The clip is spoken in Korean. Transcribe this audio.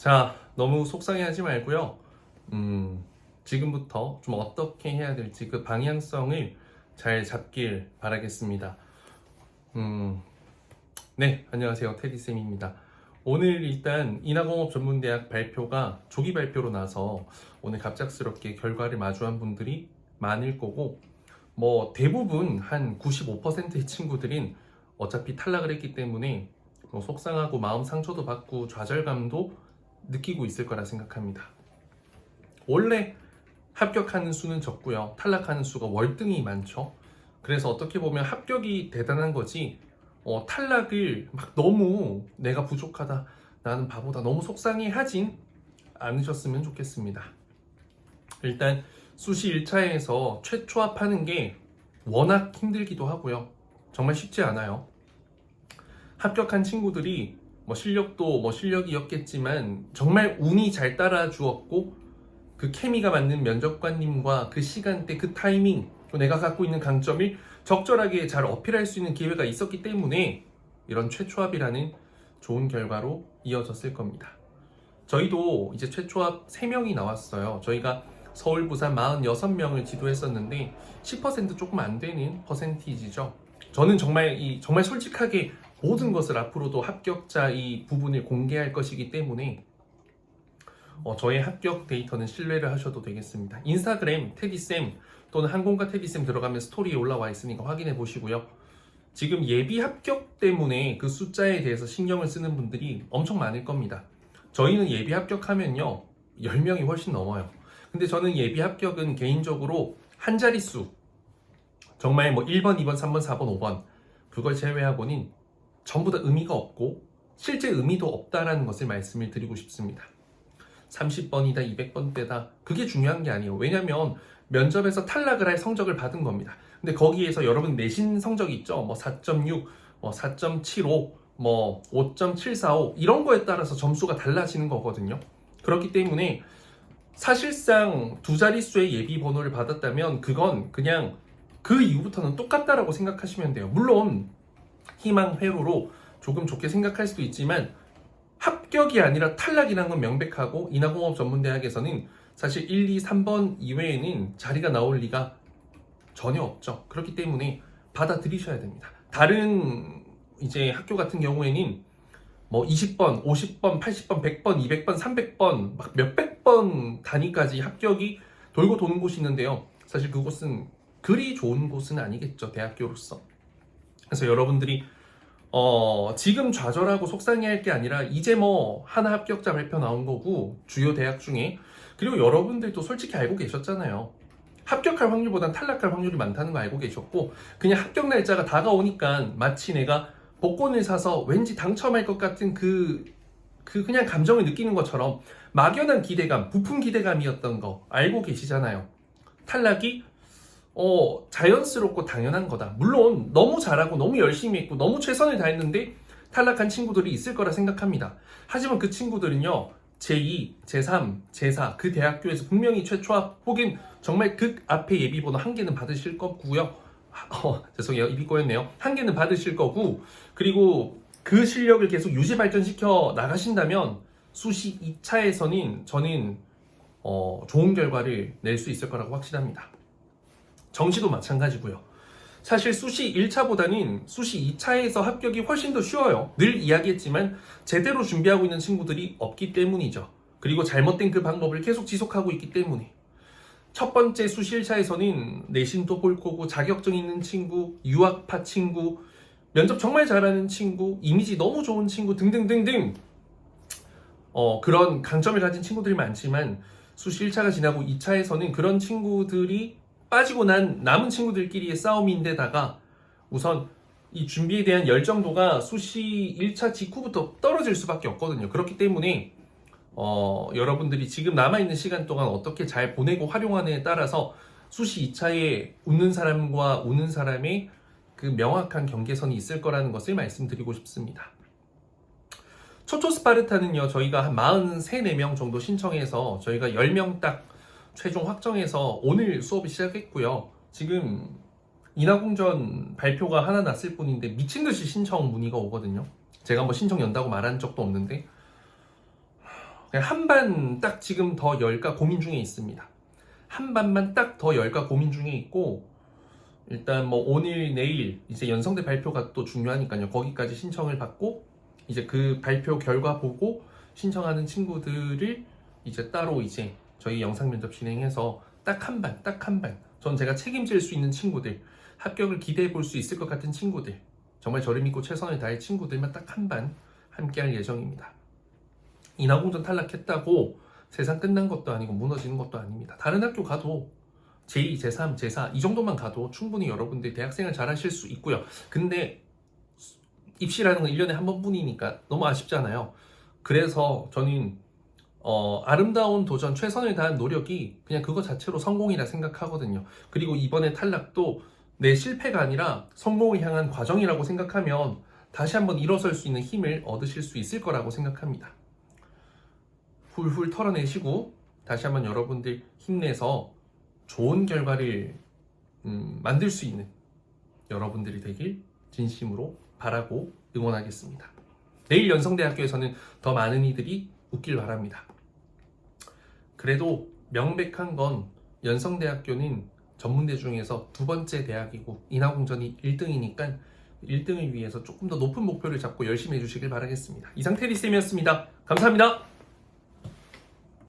자, 너무 속상해하지 말고요. 음, 지금부터 좀 어떻게 해야 될지 그 방향성을 잘 잡길 바라겠습니다. 음, 네, 안녕하세요. 테디쌤입니다. 오늘 일단 인하공업 전문대학 발표가 조기 발표로 나서 오늘 갑작스럽게 결과를 마주한 분들이 많을 거고, 뭐 대부분 한 95%의 친구들인 어차피 탈락을 했기 때문에 뭐 속상하고 마음 상처도 받고 좌절감도 느끼고 있을 거라 생각합니다. 원래 합격하는 수는 적고요. 탈락하는 수가 월등히 많죠. 그래서 어떻게 보면 합격이 대단한 거지 어, 탈락을 막 너무 내가 부족하다 나는 바보다 너무 속상해 하진 않으셨으면 좋겠습니다. 일단 수시 1차에서 최초 합하는 게 워낙 힘들기도 하고요. 정말 쉽지 않아요. 합격한 친구들이 뭐 실력도 뭐 실력이었겠지만 정말 운이 잘 따라 주었고 그 케미가 맞는 면접관님과 그 시간대 그 타이밍 또 내가 갖고 있는 강점을 적절하게 잘 어필할 수 있는 기회가 있었기 때문에 이런 최초합이라는 좋은 결과로 이어졌을 겁니다. 저희도 이제 최초합 3명이 나왔어요. 저희가 서울, 부산 46명을 지도했었는데 10% 조금 안 되는 퍼센티지죠. 저는 정말 이 정말 솔직하게 모든 것을 앞으로도 합격자 이 부분을 공개할 것이기 때문에 어, 저의 합격 데이터는 신뢰를 하셔도 되겠습니다. 인스타그램 테디쌤 또는 항공과 테디쌤 들어가면 스토리에 올라와 있으니까 확인해 보시고요. 지금 예비 합격 때문에 그 숫자에 대해서 신경을 쓰는 분들이 엄청 많을 겁니다. 저희는 예비 합격하면요 10명이 훨씬 넘어요. 근데 저는 예비 합격은 개인적으로 한 자릿수 정말 뭐 1번, 2번, 3번, 4번, 5번 그걸 제외하고는 전부 다 의미가 없고 실제 의미도 없다라는 것을 말씀을 드리고 싶습니다. 30번이다, 200번대다 그게 중요한 게 아니에요. 왜냐면 면접에서 탈락을 할 성적을 받은 겁니다. 근데 거기에서 여러분 내신 성적 있죠? 뭐 4.6, 뭐 4.75, 뭐 5.745 이런 거에 따라서 점수가 달라지는 거거든요. 그렇기 때문에 사실상 두 자릿수의 예비 번호를 받았다면 그건 그냥 그 이후부터는 똑같다라고 생각하시면 돼요. 물론 희망 회로로 조금 좋게 생각할 수도 있지만 합격이 아니라 탈락이라는 건 명백하고 인하공업 전문대학에서는 사실 1, 2, 3번 이외에는 자리가 나올 리가 전혀 없죠. 그렇기 때문에 받아들이셔야 됩니다. 다른 이제 학교 같은 경우에는 뭐 20번, 50번, 80번, 100번, 200번, 300번, 막 몇백 번 단위까지 합격이 돌고 도는 곳이 있는데요. 사실 그곳은 그리 좋은 곳은 아니겠죠. 대학교로서. 그래서 여러분들이 어, 지금 좌절하고 속상해할 게 아니라 이제 뭐 하나 합격자 발표 나온 거고 주요 대학 중에 그리고 여러분들도 솔직히 알고 계셨잖아요. 합격할 확률보단 탈락할 확률이 많다는 거 알고 계셨고 그냥 합격 날짜가 다가오니까 마치 내가 복권을 사서 왠지 당첨할 것 같은 그, 그 그냥 감정을 느끼는 것처럼 막연한 기대감, 부푼 기대감이었던 거 알고 계시잖아요. 탈락이 어, 자연스럽고 당연한 거다. 물론 너무 잘하고 너무 열심히 했고 너무 최선을 다했는데 탈락한 친구들이 있을 거라 생각합니다. 하지만 그 친구들은요. 제2, 제3, 제4 그 대학교에서 분명히 최초합 혹은 정말 극 앞에 예비번호 한 개는 받으실 거고요. 어, 죄송해요. 입이 꼬였네요. 한 개는 받으실 거고 그리고 그 실력을 계속 유지 발전시켜 나가신다면 수시 2차에서는 저는 어, 좋은 결과를 낼 수 있을 거라고 확신합니다. 정시도 마찬가지고요. 사실 수시 1차보다는 수시 2차에서 합격이 훨씬 더 쉬워요. 늘 이야기했지만 제대로 준비하고 있는 친구들이 없기 때문이죠. 그리고 잘못된 그 방법을 계속 지속하고 있기 때문에. 첫 번째 수시 1차에서는 내신도 볼 거고 자격증 있는 친구, 유학파 친구, 면접 정말 잘하는 친구, 이미지 너무 좋은 친구 등등등등 어, 그런 강점을 가진 친구들이 많지만 수시 1차가 지나고 2차에서는 그런 친구들이 빠지고 난 남은 친구들끼리의 싸움인데다가 우선 이 준비에 대한 열정도가 수시 1차 직후부터 떨어질 수밖에 없거든요. 그렇기 때문에 어, 여러분들이 지금 남아있는 시간 동안 어떻게 잘 보내고 활용하느냐에 따라서 수시 2차에 웃는 사람과 우는 사람의 그 명확한 경계선이 있을 거라는 것을 말씀드리고 싶습니다. 초초 스파르타는요, 저희가 한 43, 4명 정도 신청해서 저희가 10명 딱 최종 확정해서 오늘 수업이 시작했고요. 지금 인하공전 발표가 하나 났을 뿐인데 미친 듯이 신청 문의가 오거든요. 제가 뭐 신청 연다고 말한 적도 없는데 한반 딱 지금 더 열까 고민 중에 있습니다. 한 반만 딱 더 열까 고민 중에 있고 일단 뭐 오늘 내일 이제 연성대 발표가 또 중요하니까요. 거기까지 신청을 받고 이제 그 발표 결과 보고 신청하는 친구들을 이제 따로 이제 저희 영상 면접 진행해서 딱 한 반, 딱 한 반. 전 제가 책임질 수 있는 친구들, 합격을 기대해 볼 수 있을 것 같은 친구들, 정말 저를 믿고 최선을 다할 친구들만 딱 한 반 함께 할 예정입니다. 인하공전 탈락했다고 세상 끝난 것도 아니고 무너지는 것도 아닙니다. 다른 학교 가도 제2, 제3, 제4 이 정도만 가도 충분히 여러분들이 대학생활 잘 하실 수 있고요. 근데 입시라는 건 1년에 한 번뿐이니까 너무 아쉽잖아요. 그래서 저는 어, 아름다운 도전, 최선을 다한 노력이 그냥 그거 자체로 성공이라 생각하거든요. 그리고 이번에 탈락도 내 실패가 아니라 성공을 향한 과정이라고 생각하면 다시 한번 일어설 수 있는 힘을 얻으실 수 있을 거라고 생각합니다. 훌훌 털어내시고 다시 한번 여러분들 힘내서 좋은 결과를 음, 만들 수 있는 여러분들이 되길 진심으로 바라고 응원하겠습니다. 내일 연성대학교에서는 더 많은 이들이 웃길 바랍니다. 그래도 명백한 건 연성대학교는 전문대 중에서 두 번째 대학이고 인하공전이 1등이니까 1등을 위해서 조금 더 높은 목표를 잡고 열심히 해주시길 바라겠습니다. 이상 테리쌤이었습니다. 감사합니다.